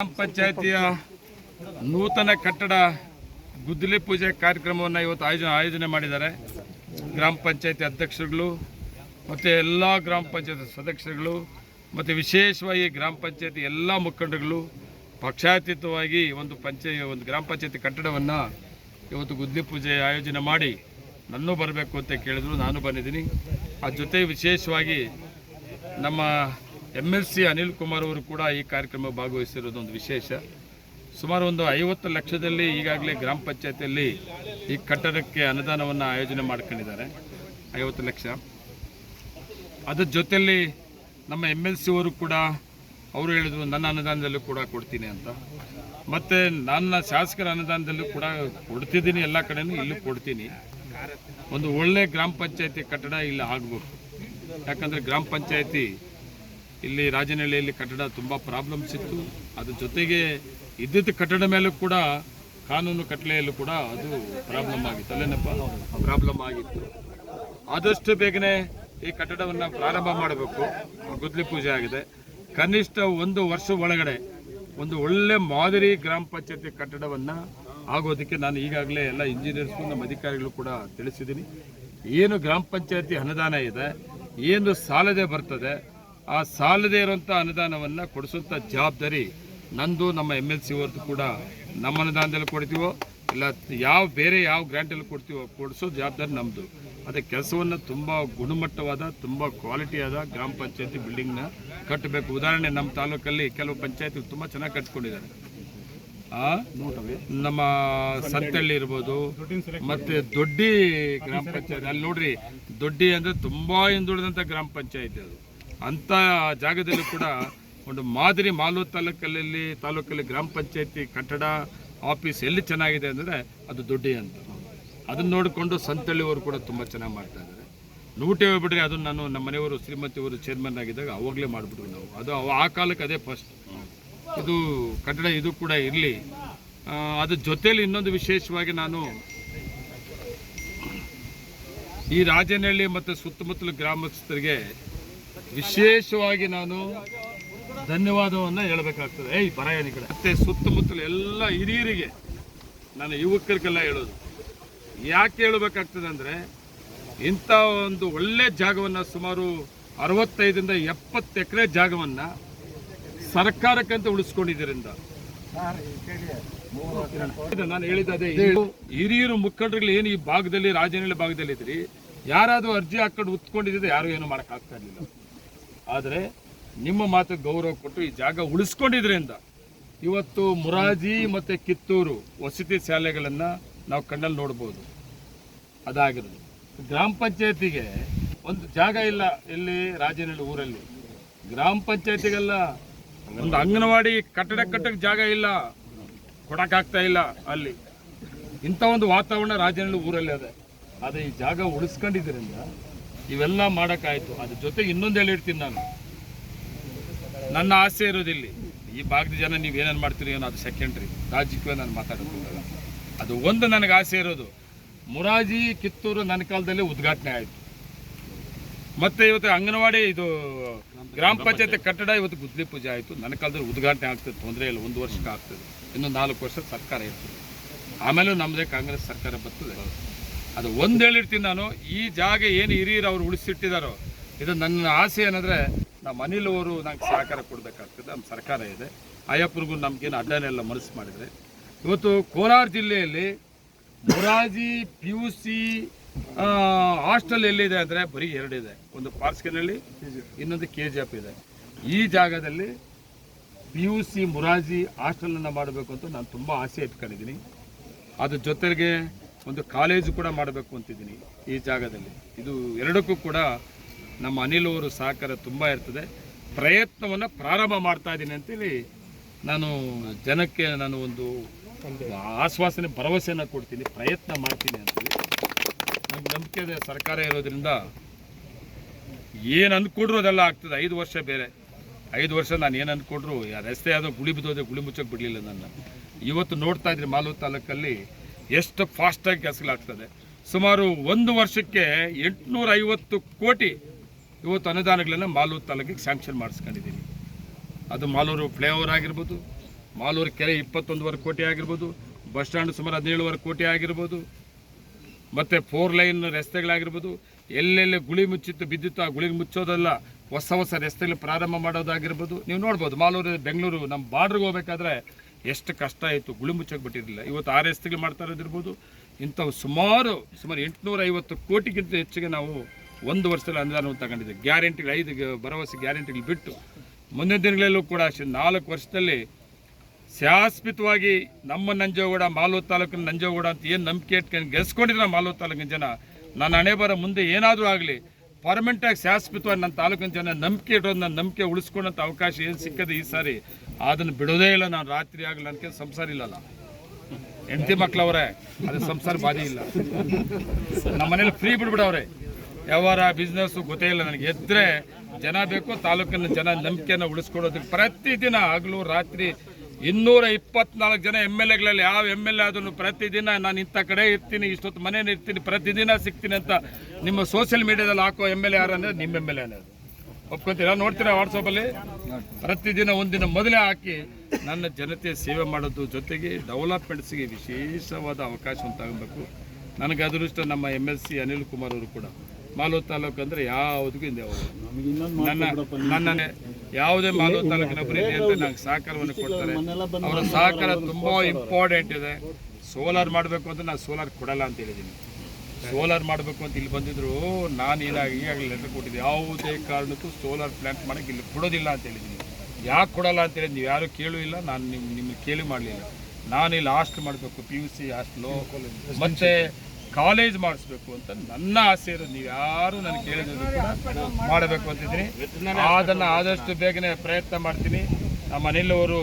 ಗ್ರಾಮ ಪಂಚಾಯತಿಯ ನೂತನ ಕಟ್ಟಡ ಗುದ್ದಲಿ ಪೂಜೆ ಕಾರ್ಯಕ್ರಮವನ್ನು ಇವತ್ತು ಆಯೋಜನೆ ಆಯೋಜನೆ ಮಾಡಿದ್ದಾರೆ. ಗ್ರಾಮ ಪಂಚಾಯತಿ ಅಧ್ಯಕ್ಷರುಗಳು ಮತ್ತು ಎಲ್ಲ ಗ್ರಾಮ ಪಂಚಾಯತ್ ಸದಸ್ಯರುಗಳು ಮತ್ತು ವಿಶೇಷವಾಗಿ ಗ್ರಾಮ ಪಂಚಾಯತಿ ಎಲ್ಲ ಮುಖಂಡರುಗಳು ಪಕ್ಷಾತೀತವಾಗಿ ಒಂದು ಪಂಚಾಯ ಒಂದು ಗ್ರಾಮ ಪಂಚಾಯತಿ ಕಟ್ಟಡವನ್ನು ಇವತ್ತು ಗುದ್ದಲಿ ಪೂಜೆ ಆಯೋಜನೆ ಮಾಡಿ ನನ್ನೂ ಬರಬೇಕು ಅಂತ ಕೇಳಿದ್ರು, ನಾನು ಬಂದಿದ್ದೀನಿ. ಆ ಜೊತೆ ವಿಶೇಷವಾಗಿ ನಮ್ಮ M L C Anil Kumar ಅವರು ಕೂಡ ಈ ಕಾರ್ಯಕ್ರಮ ಭಾಗವಹಿಸಿರೋದು ಒಂದು ವಿಶೇಷ. ಸುಮಾರು ಒಂದು ಐವತ್ತು ಲಕ್ಷದಲ್ಲಿ ಈಗಾಗಲೇ ಗ್ರಾಮ ಪಂಚಾಯತಿಯಲ್ಲಿ ಈ ಕಟ್ಟಡಕ್ಕೆ ಅನುದಾನವನ್ನು ಆಯೋಜನೆ ಮಾಡ್ಕೊಂಡಿದ್ದಾರೆ. ಐವತ್ತು ಲಕ್ಷ. ಅದರ ಜೊತೆಯಲ್ಲಿ ನಮ್ಮ ಎಂ ಎಲ್ ಸಿ ಅವರು ಕೂಡ ಅವರು ಹೇಳಿದ್ರು, ನನ್ನ ಅನುದಾನದಲ್ಲೂ ಕೂಡ ಕೊಡ್ತೀನಿ ಅಂತ. ಮತ್ತು ನನ್ನ ಶಾಸಕರ ಅನುದಾನದಲ್ಲೂ ಕೂಡ ಕೊಡ್ತಿದ್ದೀನಿ, ಎಲ್ಲ ಕಡೆನೂ ಇಲ್ಲೂ ಕೊಡ್ತೀನಿ. ಒಂದು ಒಳ್ಳೆ ಗ್ರಾಮ ಪಂಚಾಯತಿ ಕಟ್ಟಡ ಇಲ್ಲಿ ಆಗಬೇಕು. ಯಾಕಂದರೆ ಗ್ರಾಮ ಪಂಚಾಯತಿ ಇಲ್ಲಿ ರಾಜನಹಳ್ಳಿಯಲ್ಲಿ ಕಟ್ಟಡ ತುಂಬ ಪ್ರಾಬ್ಲಮ್ಸ್ ಇತ್ತು. ಅದ್ರ ಜೊತೆಗೆ ಇದ್ದಿದ್ದ ಕಟ್ಟಡ ಮೇಲೂ ಕೂಡ ಕಾನೂನು ಕಟ್ಟಲೆಯಲ್ಲೂ ಕೂಡ ಅದು ಪ್ರಾಬ್ಲಮ್ ಆಗಿತ್ತು. ಅಲ್ಲೇನಪ್ಪ? ಪ್ರಾಬ್ಲಮ್ ಆಗಿತ್ತು. ಆದಷ್ಟು ಬೇಗನೆ ಈ ಕಟ್ಟಡವನ್ನು ಪ್ರಾರಂಭ ಮಾಡಬೇಕು. ಗುದ್ಲಿ ಪೂಜೆ ಆಗಿದೆ. ಕನಿಷ್ಠ ಒಂದು ವರ್ಷ ಒಳಗಡೆ ಒಂದು ಒಳ್ಳೆ ಮಾದರಿ ಗ್ರಾಮ ಪಂಚಾಯತಿ ಕಟ್ಟಡವನ್ನು ಆಗೋದಕ್ಕೆ ನಾನು ಈಗಾಗಲೇ ಎಲ್ಲ ಇಂಜಿನಿಯರ್ಸ್ಗೂ ನಮ್ಮ ಅಧಿಕಾರಿಗಳು ಕೂಡ ತಿಳಿಸಿದ್ದೀನಿ. ಏನು ಗ್ರಾಮ ಪಂಚಾಯತಿ ಅನುದಾನ ಇದೆ, ಏನು ಸಾಲದೇ ಬರ್ತದೆ ಆ ಸಾಲದೇ ಇರುವಂಥ ಅನುದಾನವನ್ನು ಕೊಡಿಸುವಂಥ ಜವಾಬ್ದಾರಿ ನಂದು, ನಮ್ಮ ಎಂ ಎಲ್ ಸಿ ಕೂಡ. ನಮ್ಮ ಅನುದಾನದಲ್ಲಿ ಕೊಡ್ತೀವೋ, ಇಲ್ಲ ಯಾವ ಬೇರೆ ಯಾವ ಗ್ರ್ಯಾಂಟಲ್ಲಿ ಕೊಡ್ತೀವೋ ಕೊಡಿಸೋ ಜವಾಬ್ದಾರಿ ನಮ್ಮದು ಅದೇ ಕೆಲಸವನ್ನು ತುಂಬ ಗುಣಮಟ್ಟವಾದ, ತುಂಬ ಕ್ವಾಲಿಟಿಯಾದ ಗ್ರಾಮ ಪಂಚಾಯತಿ ಬಿಲ್ಡಿಂಗ್ನ ಕಟ್ಟಬೇಕು. ಉದಾಹರಣೆ, ನಮ್ಮ ತಾಲೂಕಲ್ಲಿ ಕೆಲವು ಪಂಚಾಯತಿ ತುಂಬ ಚೆನ್ನಾಗಿ ಕಟ್ಕೊಂಡಿದ್ದಾರೆ. ನಮ್ಮ ಸಂತಳ್ಳಿ ಇರ್ಬೋದು, ಮತ್ತೆ ದೊಡ್ಡಿ ಗ್ರಾಮ ಪಂಚಾಯತ್. ಅಲ್ಲಿ ನೋಡ್ರಿ, ದೊಡ್ಡಿ ಅಂದ್ರೆ ತುಂಬಾ ಹಿಂದುಳಿದಂಥ ಗ್ರಾಮ ಪಂಚಾಯತಿ ಅದು. ಅಂತ ಜಾಗದಲ್ಲಿ ಕೂಡ ಒಂದು ಮಾದರಿ ಮಾಲೂರು ತಾಲೂಕಲ್ಲಿ ತಾಲೂಕಲ್ಲಿ ಗ್ರಾಮ ಪಂಚಾಯತಿ ಕಟ್ಟಡ ಆಫೀಸ್ ಎಲ್ಲಿ ಚೆನ್ನಾಗಿದೆ ಅಂದರೆ ಅದು ದುಡ್ಡಿ ಅಂತ. ಅದನ್ನ ನೋಡಿಕೊಂಡು ಸಂತಳ್ಳಿಯವರು ಕೂಡ ತುಂಬ ಚೆನ್ನಾಗಿ ಮಾಡ್ತಾ ಇದ್ದಾರೆ. ನೂಟೆ ಹೋಗ್ಬಿಟ್ರೆ ಅದನ್ನು ನಾನು ನಮ್ಮ ಮನೆಯವರು ಶ್ರೀಮತಿಯವರು ಚೇರ್ಮನ್ ಆಗಿದ್ದಾಗ ಅವಾಗಲೇ ಮಾಡಿಬಿಟ್ವಿ ನಾವು. ಅದು ಆ ಕಾಲಕ್ಕೆ ಅದೇ ಫಸ್ಟ್ ಇದು ಕಟ್ಟಡ ಇದು ಕೂಡ ಇರಲಿ. ಅದ್ರ ಜೊತೆಯಲ್ಲಿ ಇನ್ನೊಂದು ವಿಶೇಷವಾಗಿ ನಾನು ಈ ರಾಜನಹಳ್ಳಿ ಮತ್ತು ಸುತ್ತಮುತ್ತಲ ಗ್ರಾಮಸ್ಥರಿಗೆ ವಿಶೇಷವಾಗಿ ನಾನು ಧನ್ಯವಾದವನ್ನು ಹೇಳಬೇಕಾಗ್ತದೆ. ಏಯ್, ಬರ ಈ ಕಡೆ? ಮತ್ತೆ ಸುತ್ತಮುತ್ತಲ ಎಲ್ಲ ಹಿರಿಯರಿಗೆ ನಾನು ಯುವಕರಿಗೆಲ್ಲ ಹೇಳೋದು. ಯಾಕೆ ಹೇಳಬೇಕಾಗ್ತದೆ ಅಂದರೆ, ಇಂಥ ಒಂದು ಒಳ್ಳೆ ಜಾಗವನ್ನು ಸುಮಾರು ಅರವತ್ತೈದರಿಂದ ಎಪ್ಪತ್ತು ಎಕರೆ ಜಾಗವನ್ನು ಸರ್ಕಾರಕ್ಕಂತ ಉಳಿಸ್ಕೊಂಡಿದ್ದರಿಂದ. ನಾನು ಹೇಳಿದ್ದೆ ಹಿರಿಯರು ಮುಖಂಡರುಗಳು ಏನು ಈ ಭಾಗದಲ್ಲಿ, ರಾಜನಹಳ್ಳಿ ಭಾಗದಲ್ಲಿ ಇದ್ರಿ ಯಾರಾದ್ರೂ ಅರ್ಜಿ ಹಾಕೊಂಡು ಉತ್ಕೊಂಡಿದ್ರೆ ಯಾರು ಏನು ಮಾಡೋಕ್ಕಾಗ್ತಾ ಇರಲಿಲ್ಲ. ಆದರೆ ನಿಮ್ಮ ಮಾತು ಗೌರವ ಕೊಟ್ಟು ಈ ಜಾಗ ಉಳಿಸ್ಕೊಂಡಿದ್ರಿಂದ ಇವತ್ತು ಮುರಾಜಿ ಮತ್ತೆ ಕಿತ್ತೂರು ವಸತಿ ಶಾಲೆಗಳನ್ನ ನಾವು ಕಣ್ಣಲ್ಲಿ ನೋಡ್ಬೋದು. ಅದಾಗಿರೋದು. ಗ್ರಾಮ ಪಂಚಾಯತಿಗೆ ಒಂದು ಜಾಗ ಇಲ್ಲ ಇಲ್ಲಿ ರಾಜನಹಳ್ಳಿ ಊರಲ್ಲಿ. ಗ್ರಾಮ ಪಂಚಾಯತಿಗೆಲ್ಲ ಒಂದು ಅಂಗನವಾಡಿ ಕಟ್ಟಡ ಕಟ್ಟಕ್ಕೆ ಜಾಗ ಇಲ್ಲ. ಕೊಡೋಕ್ಕಾಗ್ತಾ ಇಲ್ಲ ಅಲ್ಲಿ. ಇಂಥ ಒಂದು ವಾತಾವರಣ ರಾಜನಹಳ್ಳಿ ಊರಲ್ಲಿ ಅದೇ. ಅದೇ ಈ ಜಾಗ ಉಳಿಸ್ಕೊಂಡಿದ್ದರಿಂದ ಇವೆಲ್ಲ ಮಾಡೋಕ್ಕಾಯಿತು. ಅದ್ರ ಜೊತೆ ಇನ್ನೊಂದು ಹೇಳಿರ್ತೀನಿ ನಾನು. ನನ್ನ ಆಸೆ ಇರೋದಿಲ್ಲಿ, ಈ ಭಾಗದ ಜನ ನೀವು ಏನೇನು ಮಾಡ್ತೀರಿ ಏನೋ ಅದು ಸೆಕೆಂಡ್ರಿ ರಾಜಕೀಯ ನಾನು ಮಾತಾಡೋದಿಲ್ಲ ಅದು ಒಂದು ನನಗೆ ಆಸೆ ಇರೋದು. ಮುರಾಜಿ ಕಿತ್ತೂರು ನನ್ನ ಕಾಲದಲ್ಲಿ ಉದ್ಘಾಟನೆ ಆಯಿತು. ಮತ್ತೆ ಇವತ್ತು ಅಂಗನವಾಡಿ ಇದು ಗ್ರಾಮ ಪಂಚಾಯತಿ ಕಟ್ಟಡ ಇವತ್ತು ಗುದ್ಲಿ ಪೂಜೆ ಆಯಿತು. ನನ್ನ ಕಾಲದಲ್ಲಿ ಉದ್ಘಾಟನೆ ಆಗ್ತದೆ, ತೊಂದರೆ ಇಲ್ಲ, ಒಂದು ವರ್ಷಕ್ಕೆ ಆಗ್ತದೆ. ಇನ್ನು ನಾಲ್ಕು ವರ್ಷ ಸರ್ಕಾರ ಇರ್ತದೆ. ಆಮೇಲೆ ನಮ್ಮದೇ ಕಾಂಗ್ರೆಸ್ ಸರ್ಕಾರ ಬರ್ತದೆ. ಅದು ಒಂದು ಹೇಳಿರ್ತೀನಿ ನಾನು, ಈ ಜಾಗ ಏನು ಹಿರಿಯರು ಅವರು ಉಳಿಸಿಟ್ಟಿದ್ದಾರೋ ಇದು ನನ್ನ ಆಸೆ ಏನಂದರೆ ನಮ್ಮ ಅನಿಲ್ ಅವರು ನಂಗೆ ಸಹಕಾರ ಕೊಡಬೇಕಾಗ್ತದೆ ನಮ್ಮ ಸರ್ಕಾರ ಇದೆ. ಅಯ್ಯಪ್ಪನಿಗೂ ನಮಗೇನು ಅಡ್ಡನೆಲ್ಲ ಮನಸ್ಸು ಮಾಡಿದರೆ. ಇವತ್ತು ಕೋಲಾರ ಜಿಲ್ಲೆಯಲ್ಲಿ Morarji P U C hostel ಎಲ್ಲಿದೆ ಅಂದರೆ ಬರೀ ಎರಡಿದೆ ಒಂದು ಪಾರ್ಸ್ಕಿನಲ್ಲಿ ಇನ್ನೊಂದು ಕೆ ಜಿ ಎಫ್ ಇದೆ. ಈ ಜಾಗದಲ್ಲಿ ಪಿ ಯು ಸಿ ಮುರಾಜಿ ಹಾಸ್ಟೆಲನ್ನು ಮಾಡಬೇಕು ಅಂತ ನಾನು ತುಂಬ ಆಸೆ ಇಟ್ಕೊಂಡಿದ್ದೀನಿ. ಅದ್ರ ಜೊತೆಗೆ ಒಂದು ಕಾಲೇಜು ಕೂಡ ಮಾಡಬೇಕು ಅಂತಿದ್ದೀನಿ ಈ ಜಾಗದಲ್ಲಿ. ಇದು ಎರಡಕ್ಕೂ ಕೂಡ ನಮ್ಮ ಅನಿಲ್ ಅವರು ಸಹಕಾರ ತುಂಬ ಇರ್ತದೆ. ಪ್ರಯತ್ನವನ್ನು ಪ್ರಾರಂಭ ಮಾಡ್ತಾ ಇದ್ದೀನಿ ಅಂತೇಳಿ ನಾನು ಜನಕ್ಕೆ ನಾನು ಒಂದು ಆಶ್ವಾಸನೆ ಭರವಸೆಯನ್ನು ಕೊಡ್ತೀನಿ ಪ್ರಯತ್ನ ಮಾಡ್ತೀನಿ ಅಂತೇಳಿ. ನಮ್ಗೆ ನಂಬಿಕೆ ಇದೆ ಸರ್ಕಾರ ಇರೋದ್ರಿಂದ ಏನು ಅಂದ್ಕೊಂಡ್ರು ಅದೆಲ್ಲ ಆಗ್ತದೆ. ಐದು ವರ್ಷ ಬೇರೆ. ಐದು ವರ್ಷ ನಾನು ಏನು ಅಂದ್ಕೊಂಡ್ರು ರಸ್ತೆ ಯಾವುದೋ ಗುಳಿ ಬಿದ್ದೋದೆ ಗುಳಿ ಮುಚ್ಚಕ್ಕೆ ಬಿಡಲಿಲ್ಲ ನನ್ನ. ಇವತ್ತು ನೋಡ್ತಾ ಇದ್ರಿ ಮಾಲೂರು ತಾಲೂಕಲ್ಲಿ ಎಷ್ಟು ಫಾಸ್ಟಾಗಿ ಕೆಲಸಗಳಾಗ್ತದೆ ಸುಮಾರು ಒಂದು ವರ್ಷಕ್ಕೆ ಎಂಟುನೂರ ಐವತ್ತು ಕೋಟಿ ಇವತ್ತು ಅನುದಾನಗಳನ್ನು ಮಾಲೂರು ತಾಲೂಕಿಗೆ ಸ್ಯಾಂಕ್ಷನ್ ಮಾಡಿಸ್ಕೊಂಡಿದ್ದೀನಿ. ಅದು ಮಾಲೂರು ಫ್ಲೈಓವರ್ ಆಗಿರ್ಬೋದು, ಮಾಲೂರು ಕೆರೆ ಇಪ್ಪತ್ತೊಂದುವರೆ ಕೋಟಿ ಆಗಿರ್ಬೋದು, ಬಸ್ ಸ್ಟ್ಯಾಂಡ್ ಸುಮಾರು ಹದಿನೇಳುವರೆ ಕೋಟಿ ಆಗಿರ್ಬೋದು, ಮತ್ತು ಫೋರ್ ಲೈನ್ ರಸ್ತೆಗಳಾಗಿರ್ಬೋದು, ಎಲ್ಲೆಲ್ಲಿ ಗುಳಿ ಮುಚ್ಚಿತ್ತು ಬಿದ್ದಿತ್ತು ಆ ಗುಳಿ ಮುಚ್ಚೋದಲ್ಲ, ಹೊಸ ಹೊಸ ರಸ್ತೆಗಳು ಪ್ರಾರಂಭ ಮಾಡೋದಾಗಿರ್ಬೋದು. ನೀವು ನೋಡ್ಬೋದು ಮಾಲೂರು, ಬೆಂಗಳೂರು, ನಮ್ಮ ಬಾರ್ಡ್ರಿಗೆ ಹೋಗ್ಬೇಕಾದ್ರೆ ಎಷ್ಟು ಕಷ್ಟ ಆಯಿತು ಗುಳಿ ಮುಚ್ಚಕ್ಕೆ ಬಿಟ್ಟಿರಲಿಲ್ಲ ಇವತ್ತು ಆ ರಸ್ತೆಗಳು ಮಾಡ್ತಾ ಇರೋದಿರ್ಬೋದು. ಇಂಥವು ಸುಮಾರು ಸುಮಾರು ಎಂಟುನೂರ ಐವತ್ತು ಕೋಟಿಗಿಂತ ಹೆಚ್ಚಿಗೆ ನಾವು ಒಂದು ವರ್ಷದಲ್ಲಿ ಅನುದಾನವನ್ನು ತಗೊಂಡಿದ್ದೇವೆ ಗ್ಯಾರಂಟಿಗಳು, ಐದು ಭರವಸೆ ಗ್ಯಾರಂಟಿಗಳು ಬಿಟ್ಟು. ಮುಂದಿನ ದಿನಗಳಲ್ಲೂ ಕೂಡ ಅಷ್ಟೇ, ನಾಲ್ಕು ವರ್ಷದಲ್ಲಿ ಶಾಶ್ವತವಾಗಿ ನಮ್ಮ ನಂಜೇಗೌಡ, ಮಾಲೂರು ತಾಲೂಕಿನ ನಂಜೇಗೌಡ ಅಂತ ಏನು ನಂಬಿಕೆ ಇಟ್ಕೊಂಡು ಗೆಲ್ಸ್ಕೊಂಡಿದ್ರೆ ಮಾಲೂರು ತಾಲೂಕಿನ ಜನ, ನನ್ನ ಹಣೆ ಬರ ಮುಂದೆ ಏನಾದರೂ ಆಗಲಿ ಪರ್ಮನೆಂಟಾಗಿ ಶಾಶ್ವತವಾಗಿ ನನ್ನ ತಾಲೂಕಿನ ಜನ ನಂಬಿಕೆ ಇಡೋದು ನನ್ನ ನಂಬಿಕೆ ಉಳಿಸ್ಕೊಳ್ಳೋಂಥ ಅವಕಾಶ ಏನು ಸಿಕ್ಕದೆ ಈ ಸಾರಿ, ಅದನ್ನು ಬಿಡೋದೇ ಇಲ್ಲ, ನಾನು ರಾತ್ರಿ ಆಗಲಿ ಅನ್ಕೆ ಸಂಸಾರ ಇಲ್ಲಲ್ಲ. ಹೆಂಡತಿ ಮಕ್ಕಳವ್ರೆ ಅದು ಸಂಸಾರ ಬಾಧಿ ಇಲ್ಲ. ನಮ್ಮ ಮನೇಲಿ ಫ್ರೀ ಬಿಡ್ಬಿಡವ್ರೆ. ವ್ಯವಹಾರ ಬಿಸ್ನೆಸ್ಸು ಗೊತ್ತೇ ಇಲ್ಲ ನನಗೆ. ಎದ್ರೆ ಜನ ಬೇಕು ತಾಲೂಕಿನ ಜನ ನಂಬಿಕೆಯನ್ನು ಉಳಿಸ್ಕೊಡೋದಕ್ಕೆ ಪ್ರತಿದಿನ ಹಗಲು ರಾತ್ರಿ ಇನ್ನೂರ ಇಪ್ಪತ್ನಾಲ್ಕು ಜನ ಎಂ ಎಲ್ ಎಗಳಲ್ಲಿ ಯಾವ ಎಂ ಎಲ್ ಎ ಅದನ್ನು ಪ್ರತಿದಿನ ನಾನು ಇಂಥ ಕಡೆ ಇರ್ತೀನಿ ಇಷ್ಟೊತ್ತು ಮನೇಲಿ ಇರ್ತೀನಿ ಪ್ರತಿದಿನ ಸಿಗ್ತೀನಿ ಅಂತ ನಿಮ್ಮ ಸೋಷಿಯಲ್ ಮೀಡಿಯಾದಲ್ಲಿ ಹಾಕೋ ಎಂ ಎಲ್ ಎ ಯಾರಂದ್ರೆ ಅಂದರೆ ನಿಮ್ಮ ಎಂ ಎಲ್ ಎ ಅನ್ನೋದು. ಒಪ್ಕೊತೀರಾ? ನೋಡ್ತೀರಾ ವಾಟ್ಸಪ್ಪಲ್ಲಿ ಪ್ರತಿದಿನ ಒಂದಿನ ಮೊದಲೇ ಹಾಕಿ ನನ್ನ ಜನತೆ ಸೇವೆ ಮಾಡೋದು ಜೊತೆಗೆ ಡೆವಲಪ್ಮೆಂಟ್ಸ್ಗೆ ವಿಶೇಷವಾದ ಅವಕಾಶ ಉಂಟಾಗಬೇಕು. ನನಗೆ ಅದೃಷ್ಟ ನಮ್ಮ M L C Anil Kumar ಅವರು ಕೂಡ. ಮಾಲೂರು ತಾಲೂಕು ಅಂದರೆ ಯಾವುದಕ್ಕೂ ಹಿಂದೆ ನನ್ನ ನನ್ನ ಯಾವುದೇ ಮಾಲೂರು ತಾಲೂಕಿನ ಅಭಿವೃದ್ಧಿ ಅಂತ ನಂಗೆ ಸಹಕಾರವನ್ನು ಕೊಡ್ತಾರೆ. ಅವರ ಸಹಕಾರ ತುಂಬಾ ಇಂಪಾರ್ಟೆಂಟ್ ಇದೆ. ಸೋಲಾರ್ ಮಾಡಬೇಕು ಅಂತ ನಾನು ಸೋಲಾರ್ ಕೊಡಲ್ಲ ಅಂತ ಹೇಳಿದ್ದೀನಿ. ಸೋಲಾರ್ ಮಾಡಬೇಕು ಅಂತ ಇಲ್ಲಿ ಬಂದಿದ್ರು ನಾನು ಏನಾಗಿ ಈಗಾಗಲೇ ಲೆಟರ್ ಕೊಟ್ಟಿದ್ದೆ. ಯಾವುದೇ ಕಾರಣಕ್ಕೂ ಸೋಲಾರ್ ಪ್ಲಾಂಟ್ ಮಾಡೋಕ್ಕೆ ಇಲ್ಲಿ ಕೊಡೋದಿಲ್ಲ ಅಂತ ಹೇಳಿದ್ದೀನಿ. ಯಾಕೆ ಕೊಡಲ್ಲ ಅಂತ ಹೇಳಿ ನೀವು ಯಾರು ಕೇಳೂ ಇಲ್ಲ ನಾನು ನಿಮ್ಮ ನಿಮಗೆ ಕೇಳಿ ಮಾಡಲಿಲ್ಲ. ನಾನು ಇಲ್ಲಿ ಹಾಸ್ಟೆಲ್ ಮಾಡಬೇಕು ಪಿ ಯು ಸಿ ಹಾಸ್ಟ್ಲು ಮತ್ತು ಕಾಲೇಜ್ ಮಾಡಿಸ್ಬೇಕು ಅಂತ ನನ್ನ ಆಸೆ ಇರೋದು. ನೀವು ಯಾರು ನನಗೆ ಕೇಳಿದ್ರು ಕೂಡ ಮಾಡಬೇಕು ಅಂತಿದ್ದೀನಿ. ಅದನ್ನು ಆದಷ್ಟು ಬೇಗನೆ ಪ್ರಯತ್ನ ಮಾಡ್ತೀನಿ. ನಮ್ಮ ಅನಿಲ್ ಅವರು